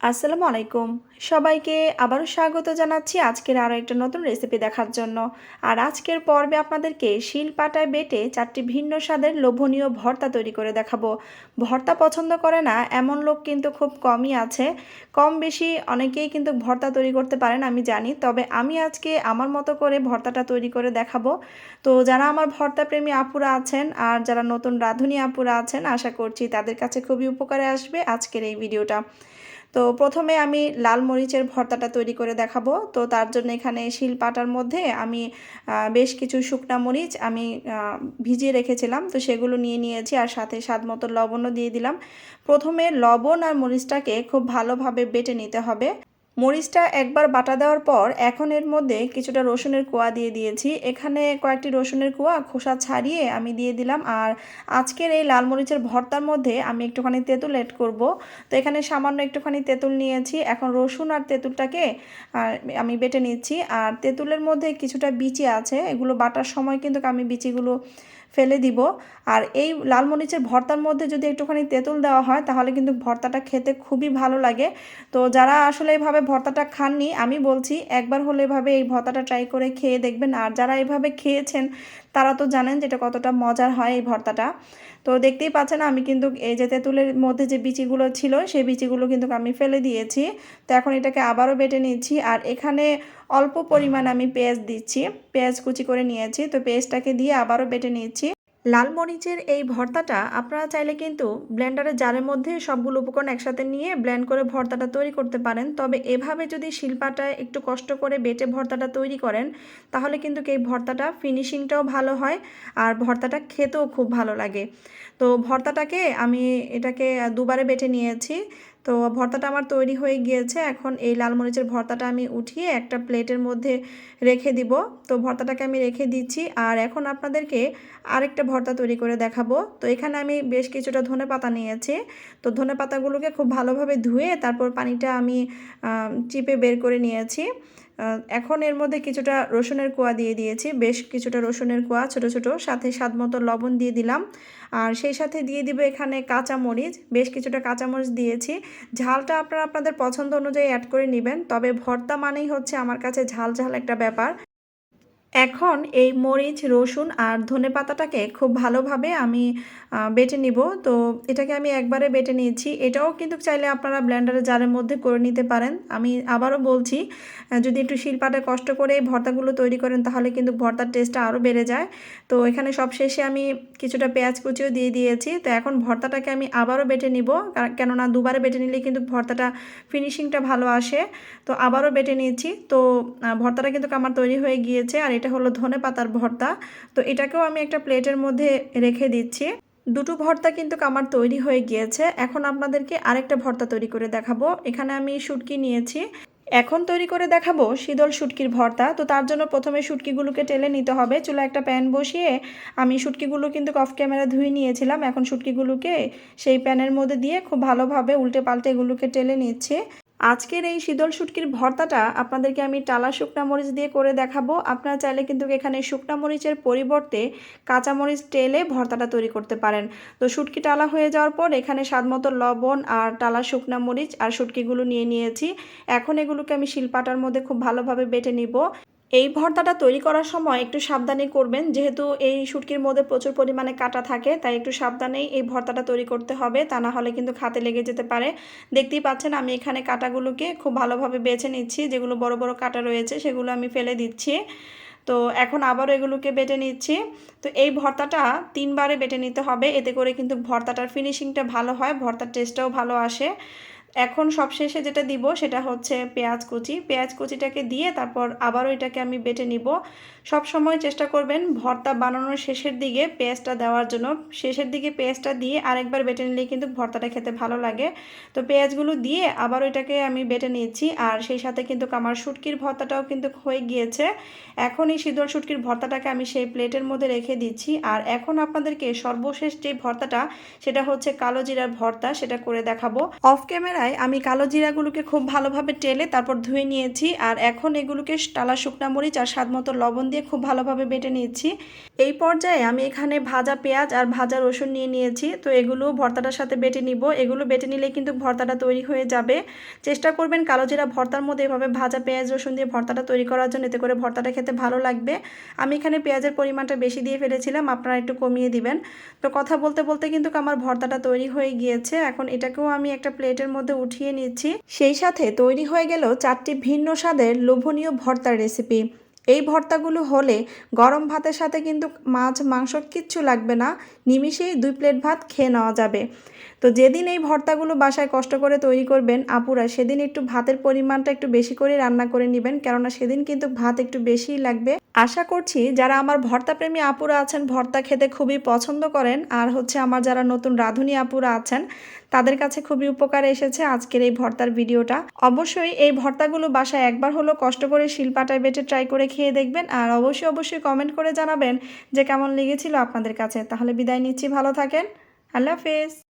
আসসালামু আলাইকুম। সবাইকে আবারও স্বাগত জানাচ্ছি আজকের আরও একটা নতুন রেসিপি দেখার জন্য। আর আজকের পর্বে আপনাদেরকে শিল পাটায় বেটে চারটি ভিন্ন স্বাদের লোভনীয় ভর্তা তৈরি করে দেখাবো। ভর্তা পছন্দ করে না, এমন লোক কিন্তু খুব কমই আছে। কম বেশি অনেকেই কিন্তু ভর্তা তৈরি করতে পারেন, আমি জানি। তবে আমি আজকে আমার মতো করে ভর্তাটা তৈরি করে দেখাবো। তো যারা আমার ভর্তা প্রেমী আপুরা আছেন আর যারা নতুন রাঁধুনি আপুরা আছেন, আশা করছি তাদের কাছে খুবই উপকারে আসবে আজকের এই ভিডিওটা। তো প্রথমে আমি লাল মরিচের ভর্তাটা তৈরি করে দেখাবো। তো তার জন্য এখানে শিল পাটার মধ্যে আমি বেশ কিছু শুকনা মরিচ আমি ভিজিয়ে রেখেছিলাম। তো সেগুলো নিয়ে নিয়েছি আর সাথে স্বাদ মতো লবণও দিয়ে দিলাম। প্রথমে লবণ আর মরিচটাকে খুব ভালোভাবে বেটে নিতে হবে। মরিচটা একবার বাটা দেওয়ার পর এখন এর মধ্যে কিছুটা রসুনের কোয়া দিয়ে দিয়েছি। এখানে কয়েকটি রসুনের কোয়া খোসা ছাড়িয়ে আমি দিয়ে দিলাম। আর আজকের এই লাল মরিচের ভর্তার মধ্যে আমি একটুখানি তেঁতুল এড করব। তো এখানে সামান্য একটুখানি তেঁতুল নিয়েছি। এখন রসুন আর তেঁতুলটাকে আমি বেটে নিচ্ছি। আর তেঁতুলের মধ্যে কিছুটা বিচি আছে। এগুলো বাটার সময় কিন্তু আমি বিচিগুলো ফেলে দিব। আর এই লাল মরিচের ভর্তার মধ্যে যদি একটুখানি তেঁতুল দেওয়া হয়, তাহলে কিন্তু ভর্তাটা খেতে খুবই ভালো লাগে। তো যারা আসলে এইভাবে ভর্তাটা খাননি, আমি বলছি একবার হলে এভাবে এই ভর্তাটা ট্রাই করে খেয়ে দেখবেন। আর যারা এভাবে খেয়েছেন, তারা তো জানেন যেটা কতটা মজার হয় এই ভর্তাটা। তো দেখতেই পাচ্ছেন, আমি কিন্তু এই যে তেঁতুলের মধ্যে যে বিচিগুলো ছিল, সেই বিচিগুলো কিন্তু আমি ফেলে দিয়েছি। তো এখন এটাকে আবারও বেটে নিচ্ছি। আর এখানে অল্প পরিমাণ আমি পেঁয়াজ দিচ্ছি, পেঁয়াজ কুচি করে নিয়েছি। তো পেঁয়াজটাকে দিয়ে আবারও বেটে নিচ্ছি। লাল মরিচের এই ভর্তাটা আপনারা চাইলে কিন্তু ব্লেন্ডারের জারের মধ্যে সবগুলো উপকরণ একসাথে নিয়ে ব্লেন্ড করে ভর্তাটা তৈরি করতে পারেন। তবে এভাবে যদি শিল্পাটায় একটু কষ্ট করে বেটে ভর্তাটা তৈরি করেন, তাহলে কিন্তু এই ভর্তাটা ফিনিশিংটাও ভালো হয় আর ভর্তাটা খেতেও খুব ভালো লাগে। তো ভর্তাটাকে আমি এটাকে দুবারে বেটে নিয়েছি। তো ভর্তাটা আমার তৈরি হয়ে গিয়েছে। এখন এই লাল মরিচের ভর্তাটা আমি উঠিয়ে একটা প্লেটের মধ্যে রেখে দিব। তো ভর্তাটাকে আমি রেখে দিচ্ছি। আর এখন আপনাদেরকে আরেকটা ভর্তা তৈরি করে দেখাবো। তো এখানে আমি বেশ কিছুটা ধনে পাতা নিয়েছি। তো ধনে পাতাগুলোকে খুব ভালোভাবে ধুয়ে তারপর পানিটা আমি চিপে বের করে নিয়েছি। এখন এর মধ্যে কিছুটা রসুনের কোয়া দিয়ে দিয়েছি। বেশ কিছুটা রসুনের কোয়া ছোট ছোট, সাথে স্বাদ মতো লবণ দিয়ে দিলাম। আর সেই সাথে দিয়ে দিব এখানে কাঁচা মরিচ বেশ কিছুটা কাঁচামরিচ দিয়েছি। ঝালটা আপনারা আপনাদের পছন্দ অনুযায়ী অ্যাড করে নেবেন, তবে ভর্তা মানেই হচ্ছে আমার কাছে ঝাল ঝাল একটা ব্যাপার। এখন এই মরিচ, রসুন আর ধনে পাতাটাকে খুব ভালোভাবে আমি বেটে নিব। তো এটাকে আমি একবারে বেটে নিয়েছি। এটাও কিন্তু চাইলে আপনারা ব্লেন্ডারের জারের মধ্যে করে নিতে পারেন। আমি আবারও বলছি যদি একটু শিলপাটে কষ্ট করে ভর্তাগুলো তৈরি করেন তাহলে কিন্তু ভর্তার টেস্টটা আরও বেড়ে যায়। তো এখানে সব শেষে আমি কিছুটা পেঁয়াজ কুচিও দিয়ে দিয়েছি। তো এখন ভর্তাটাকে আমি আবারও বেটে নিব। কেননা দুবারে বেটে নিলে কিন্তু ভর্তাটা ফিনিশিংটা ভালো আসে। তো আবারও বেটে নিয়েছি। তো ভর্তাটা কিন্তু আমার তৈরি হয়ে গিয়েছে। আর এটা হলো ধনে পাতার ভর্তা। তো এটাকেও আমি একটা প্লেটের মধ্যে রেখে দিচ্ছি। দুটো ভর্তা কিন্তু আমার তৈরি হয়ে গিয়েছে। এখন আপনাদেরকে আরেকটা ভর্তা তৈরি করে দেখাবো। এখানে আমি শুটকি নিয়েছি। এখন তৈরি করে দেখাবো শীতল শুটকির ভর্তা। তো তার জন্য প্রথমে শুটকিগুলোকে টেলে নিতে হবে। চুলা একটা প্যান বসিয়ে আমি শুটকিগুলো কিন্তু কফ ক্যামেরা ধুয়ে নিয়েছিলাম। এখন শুটকিগুলোকে সেই প্যানের মধ্যে দিয়ে খুব ভালোভাবে উল্টে পাল্টে এগুলোকে টেলে নিচ্ছে। আজকের এই শীতল শুটকির ভর্তাটা আপনাদেরকে আমি টালা শুকনা মরিচ দিয়ে করে দেখাবো। আপনারা চাইলে কিন্তু এখানে শুকনা মরিচের পরিবর্তে কাঁচা মরিচ টেলে ভর্তাটা তৈরি করতে পারেন। তো শুটকি টালা হয়ে যাওয়ার পর এখানে স্বাদমতো লবণ আর টালা শুকনা মরিচ আর শুটকিগুলো নিয়ে নিয়েছি। এখন এগুলোকে আমি শিলপাটার মধ্যে খুব ভালোভাবে বেটে নিব। এই ভর্তাটা তৈরি করার সময় একটু সাবধানে করবেন। যেহেতু এই শুটকির মধ্যে প্রচুর পরিমাণে কাটা থাকে, তাই একটু সাবধানেই এই ভর্তাটা তৈরি করতে হবে। তা না হলে কিন্তু খাতে লেগে যেতে পারে। দেখতেই পাচ্ছেন, আমি এখানে কাটাগুলোকে খুব ভালোভাবে বেছে নিচ্ছি। যেগুলো বড় বড় কাটা রয়েছে, সেগুলো আমি ফেলে দিচ্ছি। তো এখন আবারও এগুলোকে বেটে নিচ্ছি। তো এই ভর্তাটা তিনবারে বেটে নিতে হবে। এতে করে কিন্তু ভর্তাটার ফিনিশিংটা ভালো হয়, ভর্তার টেস্টটাও ভালো আসে। এখন সবশেষে যেটা দিব সেটা হচ্ছে পেঁয়াজ কুচি। পেঁয়াজ কুচিটাকে দিয়ে তারপর আবারও এটাকে আমি বেটে নিব। সব সময় চেষ্টা করবেন ভর্তা বানানোর শেষের দিকে পেঁয়াজটা দেওয়ার জন্য। শেষের দিকে পেঁয়াজটা দিয়ে আরেকবার বেটে নিলে কিন্তু ভর্তাটা খেতে ভালো লাগে। তো পেঁয়াজগুলো দিয়ে আবারও এটাকে আমি বেটে নিয়েছি আর সেই সাথে কিন্তু আমার শুটকির ভর্তাটাও কিন্তু হয়ে গিয়েছে। এখন এই শীতল শুটকির ভর্তাটাকে আমি সেই প্লেটের মধ্যে রেখে দিচ্ছি। আর এখন আপনাদেরকে সর্বশেষ যে ভর্তাটা সেটা হচ্ছে কালো জিরার ভর্তা, সেটা করে দেখাবো। অফ ক্যামেরা কড়ায় আমি কালো জিরাগুলোকে খুব ভালোভাবে টেলে তারপর ধুয়ে নিয়েছি আর এখন এগুলোকে টালা শুকনা মরিচ আর স্বাদ মতো লবণ দিয়ে খুব ভালোভাবে বেটে নিয়েছি। এই পর্যায়ে আমি এখানে ভাজা পেঁয়াজ আর ভাজা রসুন নিয়ে নিয়েছি। তো এগুলো ভর্তাটার সাথে বেটে নিব। এগুলো বেটে নিলে কিন্তু ভর্তাটা তৈরি হয়ে যাবে। চেষ্টা করবেন কালো জিরা ভর্তার মধ্যে এভাবে ভাজা পেঁয়াজ, রসুন দিয়ে ভর্তাটা তৈরি করার জন্য। এতে করে ভর্তাটা খেতে ভালো লাগবে। আমি এখানে পেঁয়াজের পরিমাণটা বেশি দিয়ে ফেলেছিলাম। আপনারা একটু কমিয়ে দিবেন। তো কথা বলতে বলতে কিন্তু আমার ভর্তাটা তৈরি হয়ে গিয়েছে। এখন এটাকেও আমি একটা প্লেটের মধ্যে উঠিয়ে নিচ্ছি। সেই সাথে তৈরি হয়ে গেল চারটি ভিন্ন স্বাদের লোভনীয় ভর্তার রেসিপি এই ভর্তাগুলো হলে গরম ভাতের সাথে কিন্তু মাছ, মাংস কিচ্ছু লাগবে না। নিমিষেই দুই প্লেট ভাত খেয়ে নেওয়া যাবে। তো যেদিন এই ভর্তাগুলো বাসায় কষ্ট করে তৈরি করবেন আপুরা, সেদিন একটু ভাতের পরিমাণটা একটু বেশি করে রান্না করে নেবেন, কেননা সেদিন কিন্তু ভাত একটু বেশি লাগবে। আশা করছি যারা আমার ভর্তা প্রেমী আপুরা আছেন, ভর্তা খেতে খুবই পছন্দ করেন, আর হচ্ছে আমার যারা নতুন রাঁধুনি আপুরা আছেন, তাদের কাছে খুবই উপকারে এসেছে আজকের এই ভর্তার ভিডিওটা। অবশ্যই এই ভর্তাগুলো বাসায় একবার হলো কষ্ট করে শিলপাটায় বেটে ট্রাই করে খেয়ে দেখবেন আর অবশ্যই অবশ্যই কমেন্ট করে জানাবেন যে কেমন লেগেছিল আপনাদের কাছে। তাহলে বিদায় নিচ্ছি, ভালো থাকেন। আল্লাহ হাফেজ।